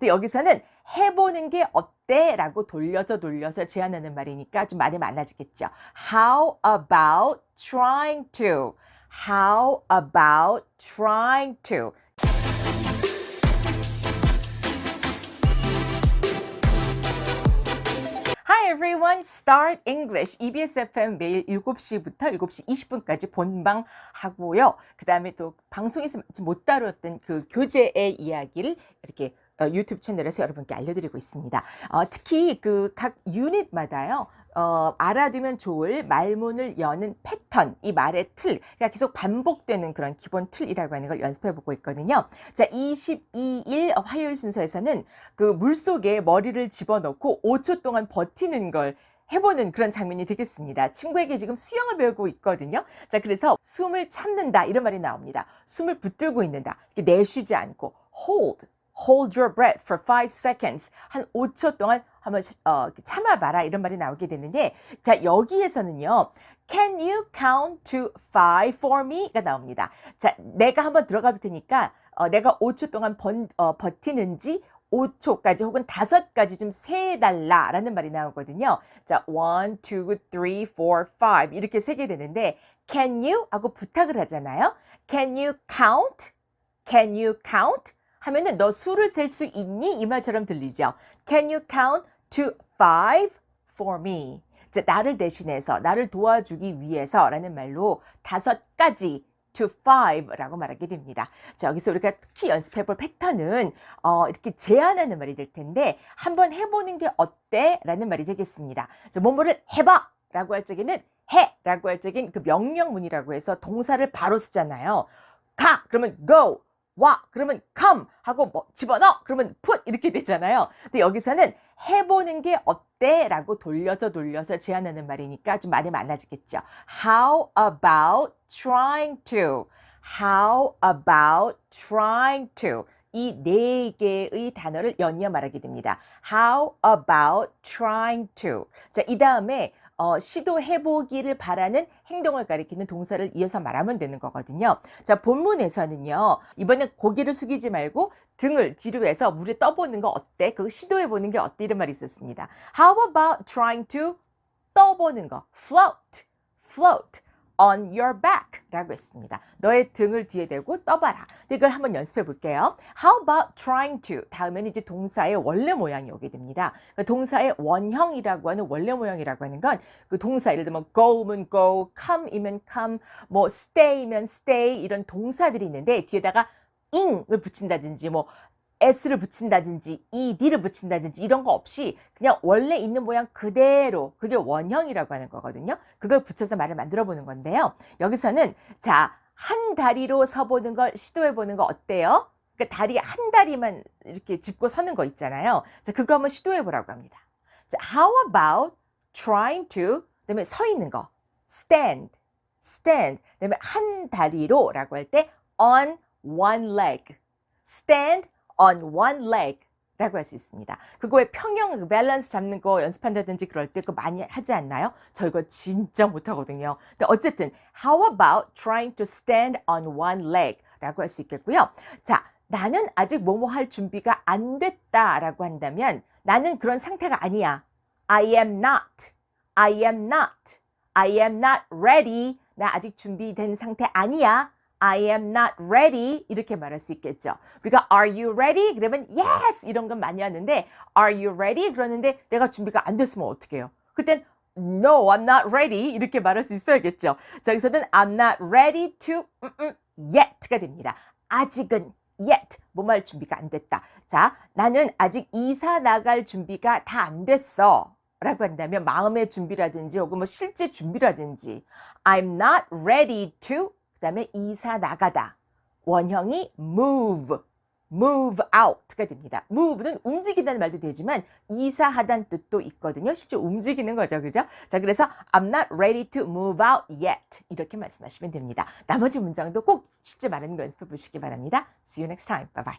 근데 여기서는 해보는 게 어때? 라고 돌려서 돌려서 제안하는 말이니까 좀 말이 많아지겠죠. How about trying to? How about trying to? Everyone, Start English. EBS FM 매일 7시부터 7시 20분까지 본방 하고요. 그 다음에 또 방송에서 못 다뤘던 그 교재의 이야기를 이렇게 어, 유튜브 채널에서 여러분께 알려드리고 있습니다. 어, 특히 그 각 유닛마다요. 어, 알아두면 좋을 말문을 여는 패턴, 이 말의 틀, 그러니까 계속 반복되는 그런 기본 틀이라고 하는 걸 연습해 보고 있거든요. 자, 22일 화요일 순서에서는 그 물속에 머리를 집어넣고 5초 동안 버티는 걸 해보는 그런 장면이 되겠습니다. 친구에게 지금 수영을 배우고 있거든요. 자, 그래서 숨을 참는다 이런 말이 나옵니다. 숨을 붙들고 있는다. 이렇게 내쉬지 않고 hold, hold your breath for 5 seconds. 한 5초 동안 한번 시- 어, 참아봐라 이런 말이 나오게 되는데 자 여기에서는요 Can you count to five for me?가 나옵니다. 자 내가 한번 들어가 볼 테니까 어, 내가 5초 동안 번, 어, 버티는지 5초까지 혹은 다섯 가지 좀 세달라 라는 말이 나오거든요. 자, 1, 2, 3, 4, 5 이렇게 세게 되는데 can you 하고 부탁을 하잖아요. Can you count? Can you count? 하면은 너 수를 셀 수 있니? 이 말처럼 들리죠. Can you count to five for me? 자, 나를 대신해서 나를 도와주기 위해서 라는 말로 다섯 가지 to five라고 말하게 됩니다. 자, 여기서 우리가 특히 연습해 볼 패턴은 어, 이렇게 제안하는 말이 될 텐데 한번 해보는 게 어때? 라는 말이 되겠습니다. 자, 뭐뭐를 해봐! 라고 할 적에는 해! 라고 할 적엔 그 명령문이라고 해서 동사를 바로 쓰잖아요. 가! 그러면 go! 와! 그러면 come! 하고 뭐 집어넣어! 그러면 put! 이렇게 되잖아요. 근데 여기서는 해보는 게 어때? 라고 돌려서 돌려서 제안하는 말이니까 좀 말이 많아지겠죠. How about trying to? How about trying to? 이 네 개의 단어를 연이어 말하게 됩니다. How about trying to? 자, 이 다음에 어, 시도해보기를 바라는 행동을 가리키는 동사를 이어서 말하면 되는 거거든요. 자, 본문에서는요, 이번엔 고개를 숙이지 말고 등을 뒤로 해서 물에 떠보는 거 어때? 그거 시도해보는 게 어때? 이런 말이 있었습니다. How about trying to 떠보는 거? float, float. On your back 라고 했습니다. 너의 등을 뒤에 대고 떠봐라. 이걸 한번 연습해 볼게요. How about trying to? 다음에는 이제 동사의 원래 모양이 오게 됩니다. 그 동사의 원형이라고 하는 원래 모양이라고 하는 건 그 동사 예를 들면 go면 go, come이면 come, 뭐 stay면 stay 이런 동사들이 있는데 뒤에다가 ing을 붙인다든지 뭐 s를 붙인다든지 ed를 붙인다든지 이런 거 없이 그냥 원래 있는 모양 그대로 그게 원형이라고 하는 거거든요. 그걸 붙여서 말을 만들어 보는 건데요. 여기서는 자, 한 다리로 서보는 걸 시도해 보는 거 어때요? 그러니까 다리 한 다리만 이렇게 짚고 서는 거 있잖아요. 자, 그거 한번 시도해 보라고 합니다. 자, how about trying to 그다음에 서 있는 거 stand, stand. 그다음에 한 다리로라고 할 때 on one leg, stand on one leg. 라고 할 수 있습니다. 그거에 평형 밸런스 잡는 거 연습한다든지 그럴 때 그거 많이 하지 않나요? 저 이거 진짜 못하거든요. 근데 어쨌든 how about trying to stand on one leg 라고 할 수 있겠고요. 자, 나는 아직 뭐뭐 할 준비가 안 됐다 라고 한다면 나는 그런 상태가 아니야. I am not. I am not. I am not ready. 나 아직 준비된 상태 아니야. I am not ready. 이렇게 말할 수 있겠죠. 우리가 are you ready? 그러면 yes! 이런 건 많이 하는데 are you ready? 그러는데 내가 준비가 안 됐으면 어떻게 해요? 그땐 no, I'm not ready. 이렇게 말할 수 있어야겠죠. 자, 여기서는 I'm not ready to 음, 음, yet가 됩니다. 아직은 yet 뭐할 준비가 안 됐다. 자, 나는 아직 이사 나갈 준비가 다 안 됐어. 라고 한다면 마음의 준비라든지 혹은 뭐 실제 준비라든지 I'm not ready to 그 다음에 이사 나가다 원형이 move move out가 됩니다. move는 움직인다는 말도 되지만 이사하다는 뜻도 있거든요. 실제 움직이는 거죠. 그죠? 자, 그래서 I'm not ready to move out yet. 이렇게 말씀하시면 됩니다. 나머지 문장도 꼭 실제 말하는 거 연습해 보시기 바랍니다. See you next time. Bye bye.